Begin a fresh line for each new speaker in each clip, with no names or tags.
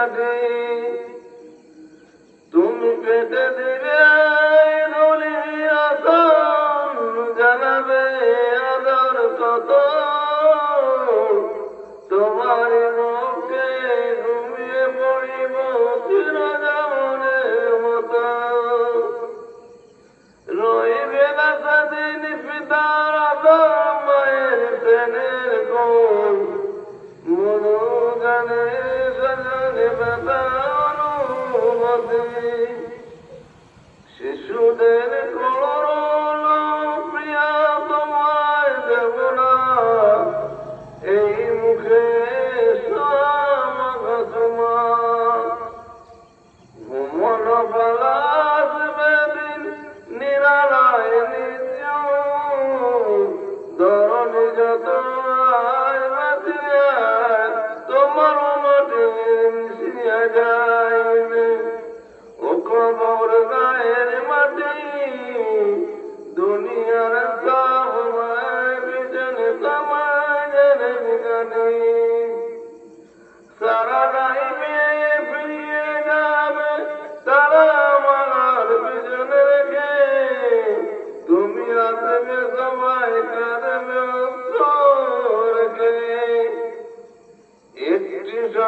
ঘাটে তুমি পেটে দিবে জানাবে আদর কত। তোমার মুখে ঘুমিয়ে পড়িব চিরজীবনের মতো। রইবে না সেদিন পিতার আদর মায়ের প্রেমের কোন মনো গানে ba ba ba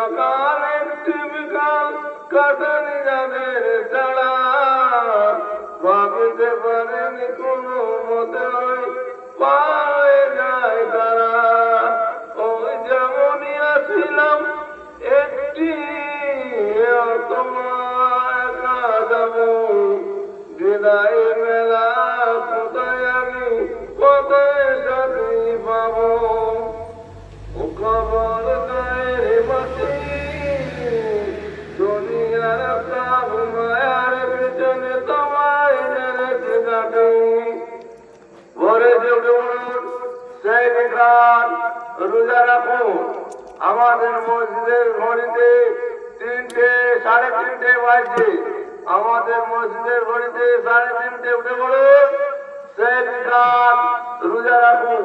সকাল একটি বিকাল কাটানি যাদের ছাড়া ভাবিতে পারেনি কোনো মতে পায়ে যায় তারা। ওই যেমনই আসিলাম একটি সেই বেকার রোজা রাখুন। আমাদের মসজিদের ঘড়িতে তিনটে, সাড়ে তিনটে বাজছে। আমাদের মসজিদের ঘড়িতে সাড়ে তিনটে উঠে বলুন, সেই বিকাল রোজা রাখুন।